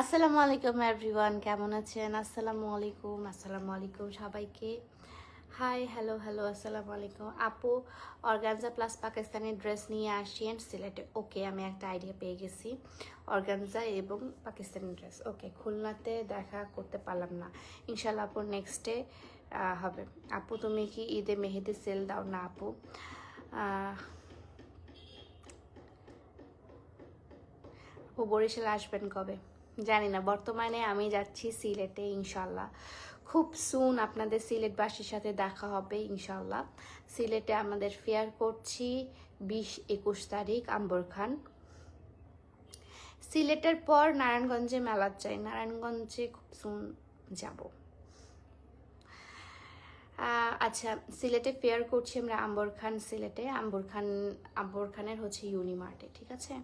আসসালামু আলাইকুম এভরিওয়ান কেমন আছেন? আসসালামু আলাইকুম আসসালামু আলাইকুম সবাইকে। হাই হ্যালো হ্যালো আসসালামু আলাইকুম। আপু, অর্গানজা প্লাস পাকিস্তানি ড্রেস নিয়ে আসিয়েন সিলেটে ওকে আমি একটা আইডিয়া পেয়ে গেছি। অর্গানজা এবং পাকিস্তানি ড্রেস। ওকে খুলনাতে দেখা করতে পারলাম না। ইনশাল্লাহ আপু নেক্সটে হবে। আপু, তুমি কি ঈদে মেহেদি সেল দাও না, আপু? ও বরিশালে আসবেন কবে? জানি না বর্তমানে আমি যাচ্ছি সিলেটে ইনশাল্লাহ খুব সুন আপনাদের সিলেটবাসীর সাথে দেখা হবে ইনশাল্লাহ সিলেটে আমাদের ফেয়ার করছি বিশ একুশ তারিখ আম্বর খান। সিলেটের পর নারায়ণগঞ্জে মেলা চাই নারায়ণগঞ্জে খুব সুন যাব। আচ্ছা সিলেটে ফেয়ার করছি আমরা আম্বর খান সিলেটে। আম্বর খান, আম্বর খানের হচ্ছে ইউনিমার্টে, ঠিক আছে?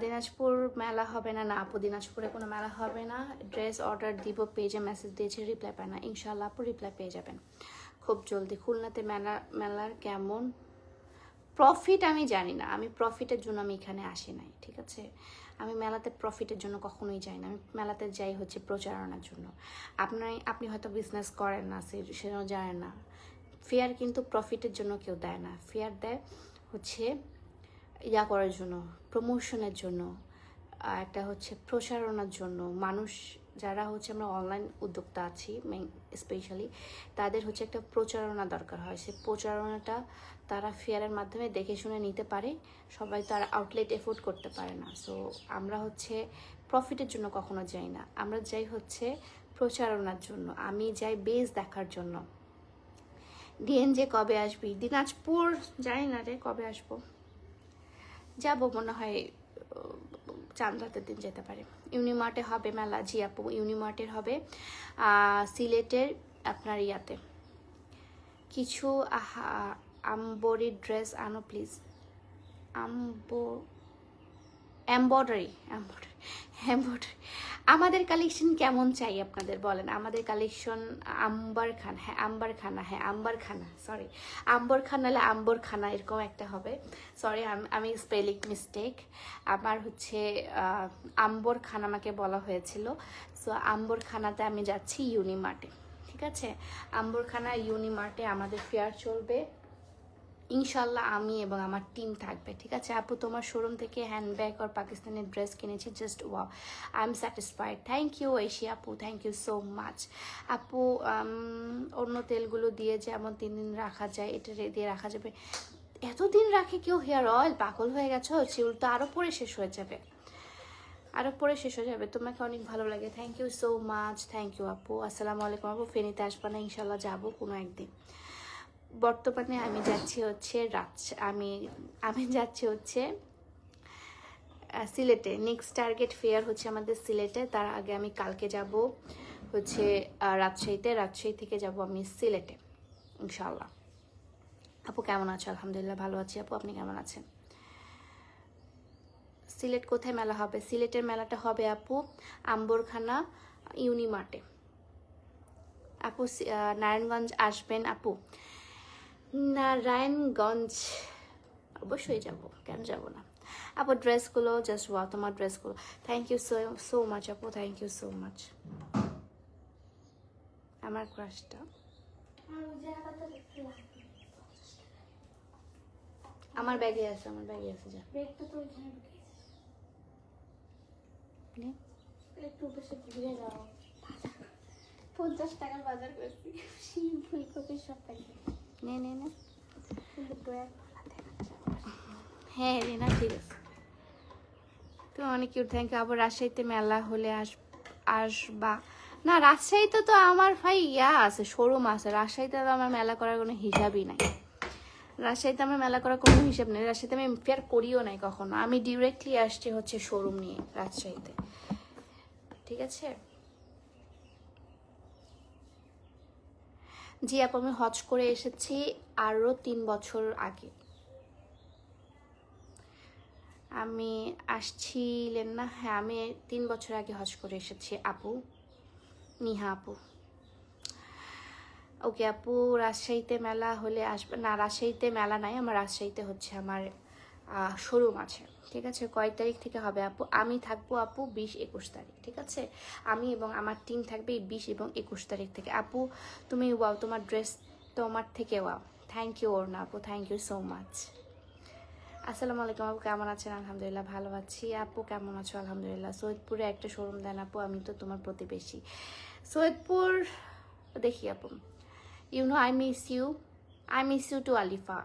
দিনাজপুর মেলা হবে না না আপু, দিনাজপুরে কোনো মেলা হবে না। ড্রেস অর্ডার দিব পেজে মেসেজ দিয়েছে রিপ্লাই পায় না। ইনশাল্লাহ আপু রিপ্লাই পেয়ে যাবেন। খুব জলদি। খুলনাতে মেলা, মেলার কেমন? প্রফিট আমি জানি না। আমি প্রফিটের জন্য আমি এখানে আসি নাই, ঠিক আছে? আমি মেলাতে প্রফিটের জন্য কখনোই যাই না। আমি মেলাতে যাই হচ্ছে প্রচারণার জন্য। আপনি আপনি হয়তো বিজনেস করেন না, সে সেজন্য জানেন না। ফেয়ার কিন্তু প্রফিটের জন্য কেউ দেয় না। ফেয়ার দেয় হচ্ছে ইয়া করার জন্য প্রমোশনের জন্য একটা হচ্ছে প্রসারণার জন্য। মানুষ, যারা হচ্ছে আমরা অনলাইন উদ্যোক্তা আছি স্পেশালি তাদের হচ্ছে একটা প্রচারণা দরকার হয়। সে প্রচারণাটা তারা ফেয়ারের মাধ্যমে দেখে শুনে নিতে পারে, সবাই তার আউটলেট এফোর্ড করতে পারে না। সো আমরা হচ্ছে প্রফিটের জন্য কখনো যাই না। আমরা যাই হচ্ছে প্রচারণার জন্য। আমি যাই বেস দেখার জন্য। ডিএনজে কবে আসবি? দিনাজপুর, জানি না রে কবে আসব। যাব, মনে হয় চান্দাতের দিন যেতে পারে। ইউনিমার্টে হবে মেলা, জি আপু, ইউনিমার্টের হবে সিলেটের আপনার ইয়াতে। কিছু আম্বরি ড্রেস আনো, প্লিজ। আম্বো এম্বয়ডারি এম্বয়ডারি এম্বয়ডারি আমাদের কালেকশন কেমন চাই আপনাদের বলেন? আমাদের কালেকশন আম্বার খান হ্যাঁ আম্বার খানা হ্যাঁ আম্বার খানা সরি আম্বর খান নাহলে আম্বর খানা এরকম একটা হবে। সরি আমি স্পেলিং মিস্টেক আমার হচ্ছে আহ, আম্বর খান আমাকে বলা হয়েছিল। সো আম্বর খানাতে আমি যাচ্ছি ইউনিমার্টে ঠিক আছে? আম্বরখানা ইউনিমার্টে আমাদের ফেয়ার চলবে। ইনশাল্লাহ আমি এবং আমার টিম থাকবে, ঠিক আছে? আপু, তোমার শোরুম থেকে হ্যান্ডব্যাগ আর পাকিস্তানের ড্রেস কিনেছি just wow I am satisfied thank you Oishi আপু থ্যাংক ইউ সো মাচ আপু অন্য তেলগুলো দিয়ে যেমন তিন দিন রাখা যায়, এটা দিয়ে রাখা যাবে। এতদিন রাখে কেউ হেয়ার অয়েল পাগল হয়ে গেছো? চুল তো আরও পরে শেষ হয়ে যাবে। আরও পরে শেষ হয়ে যাবে। তোমাকে অনেক ভালো লাগে। Thank you so much thank you আপু। আসসালামু আলাইকুম, আপু। ফেনীতে আসবা না ইনশাল্লাহ যাব কোনো একদিন। বর্তমানে আমি যাচ্ছি হচ্ছে রাজ, আমি আমি যাচ্ছি হচ্ছে সিলেটে। নেক্সট টার্গেট ফেয়ার হচ্ছে আমাদের সিলেটে। তার আগে আমি কালকে যাব হচ্ছে রাজশাহীতে। রাজশাহী থেকে যাব আমি সিলেটে ইনশাল্লাহ আপু, কেমন আছো? আলহামদুলিল্লাহ ভালো আছি। আপু, আপনি কেমন আছেন? সিলেট কোথায় মেলা হবে? সিলেটের মেলাটা হবে আপু, আম্বরখানা, ইউনিমার্টে। আপু নারায়ণগঞ্জ আসবেন আপু। নারায়ণগঞ্জ। অবশ্যই যাব কেন যাব না? আপু ড্রেসগুলো জাস্ট ওয়া তোমার ড্রেসগুলো thank you so so much আপু থ্যাংক ইউ সো মাচ আমার ক্রাশটা আমার ব্যাগে আছে আমার ব্যাগে আছে যা। তো ওইখানে ঢুকিয়েছিস নে। একটু বেশি ঘুরে যাও পঞ্চাশ টাকার বাজার করছি। ফুলকপির সব প্যাকেট। নে নে নে। হ্যাঁ রিনা ঠিক আছে। তুমি অনেক কিউট থ্যাংক ইউ আবার রাজশাহীতে মেলা হলে আস, আসবা। না, রাজশাহীতে তো আমার ভাই ইয়া আছে শোরুম আছে। রাজশাহীতে তো আমার মেলা করার কোনো হিসাবই নাই। রাজশাহীতে আমার মেলা করার কোনো হিসাব নেই। রাজশাহীতে আমি ফেয়ার করিও নাই কখনো। আমি ডিরেক্টলি আসছি হচ্ছে শোরুম নিয়ে রাজশাহীতে। ঠিক আছে? জি আপু আমি হজ করে এসেছি আরও তিন বছর আগে। আমি আসছিলেন না হ্যাঁ আমি তিন বছর আগে হজ করে এসেছি, আপু, নিহা আপু। ওকে আপু, রাজশাহীতে মেলা হলে আসবে, না, রাজশাহীতে মেলা নাই, আমার রাজশাহীতে হচ্ছে আমার শোরুম আছে। ঠিক আছে? কয় তারিখ থেকে হবে আপু। আমি থাকব আপু বিশ একুশ তারিখ, ঠিক আছে? আমি এবং আমার টিম থাকবে এই বিশ এবং একুশ তারিখ থেকে। আপু, তুমি ওয়াও তোমার ড্রেস তোমার থেকে ওয়াও থ্যাংক ইউ ওর না আপু। থ্যাংক ইউ সো মাচ আসসালামু আলাইকুম আপু, কেমন আছেন? আলহামদুলিল্লাহ ভালো আছি। আপু, কেমন আছো? আলহামদুলিল্লাহ। সৈয়দপুরে একটা শোরুম দেন আপু, আমি তো তোমার প্রতিবেশী। সৈয়দপুর, দেখি আপু। You know I miss you I miss you too Alifa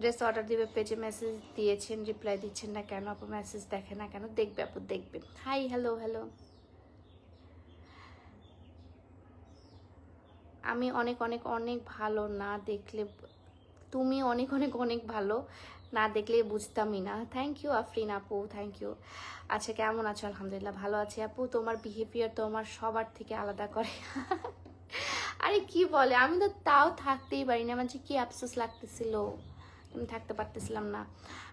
dress order দিবে, পেজে মেসেজ দিয়েছেন রিপ্লাই দিচ্ছেন না কেন, আপু মেসেজ দেখে না কেন, দেখবে আপু, দেখবে। হাই হ্যালো হ্যালো আমি অনেক অনেক অনেক ভালো না দেখলে, তুমি অনেক অনেক অনেক ভালো না দেখলে বুঝতামই না। থ্যাংক ইউ আফরিন আপু থ্যাংক ইউ আচ্ছা কেমন আছো? আলহামদুলিল্লাহ, ভালো আছি আপু। তোমার বিহেভিয়ার তো আমার সবার থেকে আলাদা করে। আরে কি বলে? আমি তো তাও থাকতেই পারি না আমার যে কি আফসোস লাগতেছিল? থাকতে পারতেছিলাম না।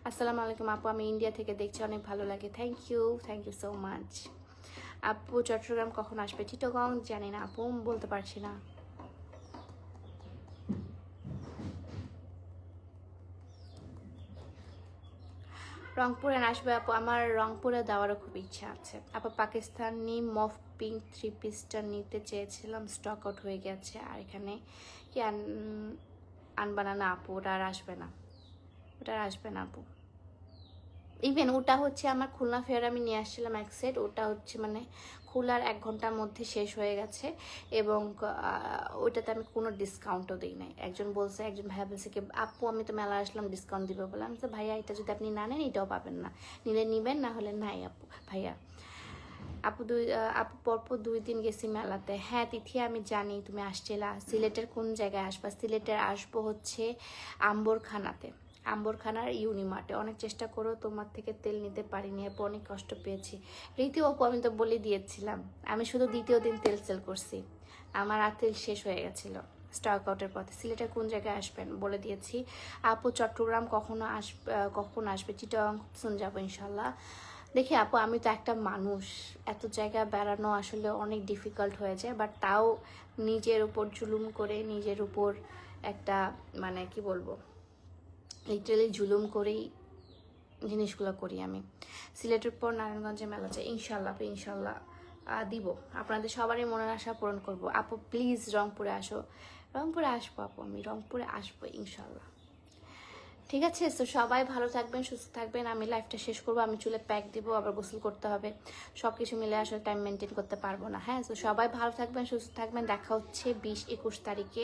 আসসালামু আলাইকুম আপু, আমি ইন্ডিয়া থেকে দেখছি, অনেক ভালো লাগে। Thank you thank you so much আপু, চট্টগ্রাম কখন আসবে? চিটগং? জানি না আপু, বলতে পারছি না। রংপুরে আসবে আপু, আমার রংপুরে দেওয়ারও খুব ইচ্ছা আছে। আপু, পাকিস্তানি মফ পিঙ্ক থ্রি পিসটা নিতে চেয়েছিলাম স্টক আউট হয়ে গেছে। আর এখানে কি আন আনবানা না আপু ওটা আর আসবে না। ওটা আর আসবে না আপু। ইভেন ওটা হচ্ছে আমার খুলনা ফেয়ার আমি নিয়ে আসছিলাম এক সেট ওটা হচ্ছে মানে খোলার এক ঘণ্টার মধ্যে শেষ হয়ে গেছে এবং ওটাতে আমি কোনো ডিসকাউন্টও দিই নাই। একজন বলছে, একজন ভাইয়া বলছে কি, আপু, আমি তো মেলা আসলাম ডিসকাউন্ট দিবে বলে। আমি তো ভাইয়া, এটা যদি আপনি না নেন, এটাও পাবেন না। নিলে নিবেন, না হলে নাই আপু, ভাইয়া। আপু দুই আপু পরপর দুই দিন গেছি মেলাতে। হ্যাঁ তিথি, আমি জানি, তুমি আসছিলা। সিলেটের কোন জায়গায় আসবা? সিলেটের আসব হচ্ছে আম্বরখানাতে। আম্বরখানার ইউনিমার্টে অনেক চেষ্টা করো তোমার থেকে তেল নিতে পারিনি আপু অনেক কষ্ট পেয়েছি। রীতি আপু আমি তো বলে দিয়েছিলাম আমি শুধু দ্বিতীয় দিন তেল সেল করছি। আমার আর তেল শেষ হয়ে গেছিল স্টক আউটের পথে। সিলেটে কোন জায়গায় আসবেন বলে দিয়েছি আপু চট্টগ্রাম কখনো আহ, কখন আসবে? চিটং শুন যাব ইনশাল্লাহ দেখি আপু আমি তো একটা মানুষ এত জায়গা বেড়ানো আসলে অনেক ডিফিকাল্ট হয়ে যায় বাট তাও নিজের উপর জুলুম করে নিজের উপর একটা মানে কি বলব লিটারালি জুলুম করেই জিনিসগুলো করি আমি। সিলেটের পর নারায়ণগঞ্জে মেলা ইনশাল্লাহ ইনশাল্লাহ দিব। আপনাদের সবারই মনের আশা পূরণ করব। আপু প্লিজ রংপুরে আসো। রংপুরে আসব আপু আমি, রংপুরে আসব ইনশাল্লাহ ঠিক আছে, তো সবাই ভালো থাকবেন, সুস্থ থাকবেন। আমি লাইফটা শেষ করব, আমি চুলে প্যাক দিব, আবার গোসল করতে হবে। সব কিছু মিলে আসলে টাইম মেনটেন করতে পারব না হ্যাঁ? তো সবাই ভালো থাকবেন, সুস্থ থাকবেন। দেখা হচ্ছে বিশ একুশ তারিখে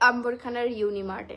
আম্বরখানার ইউনিমার্টে